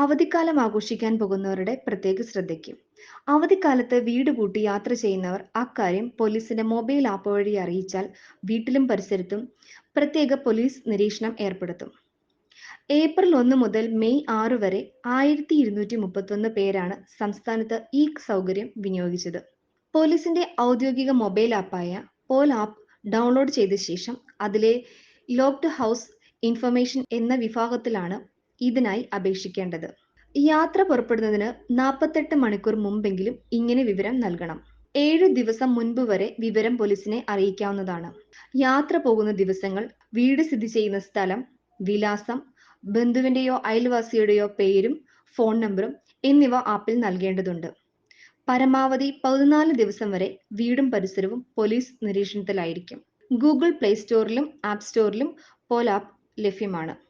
അവധിക്കാലം ആഘോഷിക്കാൻ പോകുന്നവരുടെ പ്രത്യേക ശ്രദ്ധയ്ക്ക്. അവധിക്കാലത്ത് വീട് പൂട്ടി യാത്ര ചെയ്യുന്നവർ അക്കാര്യം പോലീസിന്റെ മൊബൈൽ ആപ്പ് വഴി അറിയിച്ചാൽ വീട്ടിലും പരിസരത്തും പ്രത്യേക പോലീസ് നിരീക്ഷണം ഏർപ്പെടുത്തും. ഏപ്രിൽ ഒന്ന് മുതൽ മെയ് ആറ് വരെ ആയിരത്തി ഇരുന്നൂറ്റി മുപ്പത്തൊന്ന് പേരാണ് സംസ്ഥാനത്ത് ഈ സൗകര്യം വിനിയോഗിച്ചത്. പോലീസിന്റെ ഔദ്യോഗിക മൊബൈൽ ആപ്പായ പോൽ ആപ്പ് ഡൗൺലോഡ് ചെയ്ത ശേഷം അതിലെ ലോക്ക്ഡ് ഹൗസ് ഇൻഫർമേഷൻ എന്ന വിഭാഗത്തിലാണ് ഇതിനായി അപേക്ഷിക്കേണ്ടത്. യാത്ര പുറപ്പെടുന്നതിന് നാൽപ്പത്തെട്ട് മണിക്കൂർ മുമ്പെങ്കിലും ഇങ്ങനെ വിവരം നൽകണം. ഏഴ് ദിവസം മുൻപ് വരെ വിവരം പോലീസിനെ അറിയിക്കാവുന്നതാണ്. യാത്ര പോകുന്ന ദിവസങ്ങൾ വീട് സ്ഥിതി ചെയ്യുന്ന സ്ഥലം വിലാസം ബന്ധുവിന്റെയോ അയൽവാസിയുടെയോ പേരും ഫോൺ നമ്പറും എന്നിവ ആപ്പിൽ നൽകേണ്ടതുണ്ട്. പരമാവധി പതിനാല് ദിവസം വരെ വീടും പരിസരവും പോലീസ് നിരീക്ഷണത്തിലായിരിക്കും. ഗൂഗിൾ പ്ലേ സ്റ്റോറിലും ആപ്പ് സ്റ്റോറിലും പോൽ ആപ്പ് ലഭ്യമാണ്.